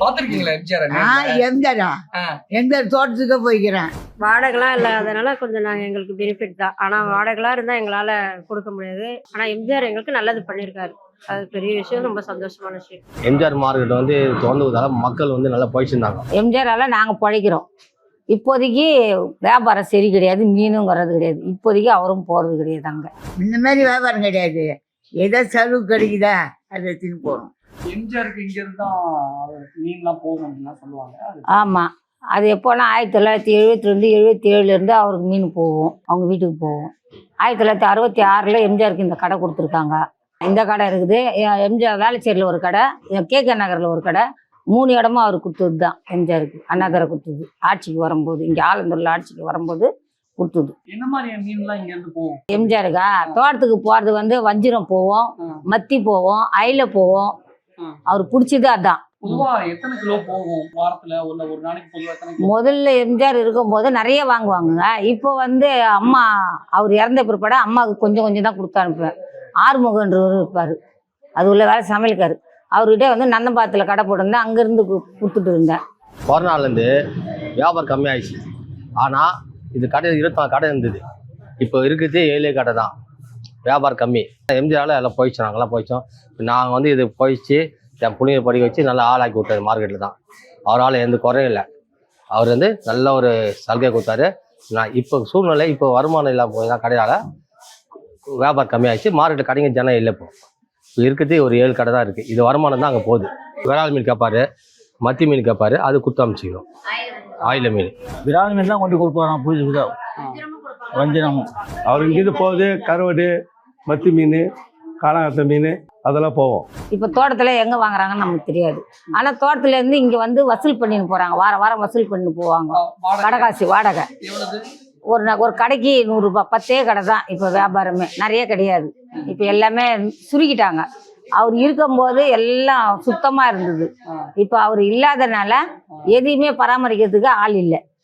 பாத்திருக்கீங்களா எம்ஜிஆர் ஆ எந்தடா எந்த தோட்டத்துக்கு போய்க்கிறேன். வாடகைலாம் இல்லாதனால கொஞ்சம் நாங்கள் எங்களுக்கு பெனிஃபிட் தான். ஆனால் வாடகைலாம் இருந்தால் எங்களால் கொடுக்க முடியாது. ஆனால் எம்ஜிஆர் எங்களுக்கு நல்லது பண்ணியிருக்காரு அது பெரிய விஷயம் ரொம்ப சந்தோஷமான விஷயம். எம்ஜிஆர் மார்க்கெட் வந்து திறந்ததால மக்கள் வந்து நல்லா போயிச்சிருந்தாங்க. எம்ஜிஆரால நாங்கள் பிழைக்கிறோம். இப்போதைக்கு வியாபாரம் சரி கிடையாது மீனும் வர்றது கிடையாது. இப்போதைக்கு அவரும் போகிறது கிடையாது அங்கே. இந்த மாதிரி வியாபாரம் கிடையாது. ஏதோ செலவு கிடைக்குதா அதை எடுத்துன்னு போகணும் எம்ஜிஆருக்கு இங்க இருந்தா மீன்லாம் போகும் அப்படின்லாம் சொல்லுவாங்க. ஆமாம் அது எப்போனா ஆயிரத்தி தொள்ளாயிரத்தி எழுபத்தி ரெண்டு எழுபத்தி ஏழுலேருந்து அவருக்கு மீன் போகும். அவங்க வீட்டுக்கு போகும். ஆயிரத்தி தொள்ளாயிரத்தி அறுபத்தி ஆறில் எம்ஜிஆருக்கு இந்த கடை கொடுத்துருக்காங்க. இந்த கடை இருக்குது. எம்ஜிஆர் வேளச்சேரியில் ஒரு கடை கேகே நகரில் ஒரு கடை. மூணு இடமும் அவர் கொடுத்தது தான் எம்ஜிஆருக்கு. அண்ணாதுரை கொடுத்தது. ஆட்சிக்கு வரும்போது இங்கே ஆலந்தூரில் ஆட்சிக்கு வரும்போது கொடுத்தது. என்ன மாதிரி மீன்லாம் இங்க இருந்து போகும்? எம்ஜிஆருக்கா? தோட்டத்துக்கு போகிறது வந்து வஞ்சிரம் போவோம். மத்தி போவோம் அயில போவோம். அவர் பிடிச்சது அதான். பொதுவா எத்தனை கிலோ போகும் வாரத்துல? இல்ல ஒரு நாளைக்கு பொதுவா எத்தனை கிலோ? முதல்ல எம்ஜிஆர் இருக்கும்போது நிறைய வாங்குவாங்க இப்போ வந்து அம்மா அவர் இறந்த பிற்பாடு அம்மாவுக்கு கொஞ்சம் கொஞ்சம் தான் கொடுத்து அனுப்புவேன். ஆறுமுகன்றவர் இருப்பார். அது உள்ள வேலை சமையல்காரு. அவர்கிட்ட வந்து நந்தம்பாத்தில் கடை போட்டிருந்தேன். அங்கேருந்து கொடுத்துட்டு இருந்தேன். கொரோனாலேருந்து வியாபாரம் கம்மியாயிடுச்சு. ஆனால் இது கடை இருபத்தி நாலு கடை இருந்தது. இப்போ இருக்கிறதே ஏழே கடை தான். வியாபாரம் கம்மி. எம்ஜிஆரில் எல்லாம் போயிடுச்சு நாங்களாம் போயிடுச்சோம். நாங்கள் வந்து இது போயிடுச்சு என் பிள்ளைங்க படிக்க வச்சு நல்லா ஆளாக்கி விட்டாரு மார்க்கெட்டில் தான். அவரால் எந்த குறையும் இல்லை. அவர் வந்து நல்ல ஒரு சலுகை கொடுத்தாரு. நான் இப்போ சூழ்நிலை இப்போ வருமானம் இல்லாமல் போய் தான் கடையால் வியாபாரம் கம்மியாகிடுச்சு மார்க்கெட்டில் கடைங்க ஜனம் இல்லை இப்போ. இப்போ இருக்கிறது ஒரு ஏழு கடை தான் இருக்குது இது வருமானம் தான் அங்கே போகுது. விரால் மீன் கேட்பாரு மத்தி மீன் கேட்பாரு அது குத்து அமைச்சிக்கணும் ஆயில மீன். விரால் மீன் தான் கொண்டு கொடுப்பாராம் புதுசு புதுசாக வஞ்சிரம். அவர் இங்கிருந்து போகுது கருவாடு மத்தி மீன் காணாங்கத்த மீன் அதெல்லாம் போவோம். இப்போ தோட்டத்தில் எங்கே வாங்குறாங்கன்னு நமக்கு தெரியாது. ஆனால் தோட்டத்துலேருந்து இங்கே வந்து வசூல் பண்ணின்னு போகிறாங்க வாரம் வாரம் வசூல் பண்ணி போவாங்க. வாடகை. கடைக்காசு வாடகை. ஒரு ந- ஒரு கடைக்கு நூறுரூபா பத்தே கடை தான் இப்போ வியாபாரமே. நிறைய கிடையாது. இப்போ எல்லாமே சுருக்கிட்டாங்க. அவர் இருக்கும்போது எல்லாம் சுத்தமாக இருந்தது. இப்போ அவர் இல்லாதனால எதையுமே பராமரிக்கிறதுக்கு ஆள் இல்லை.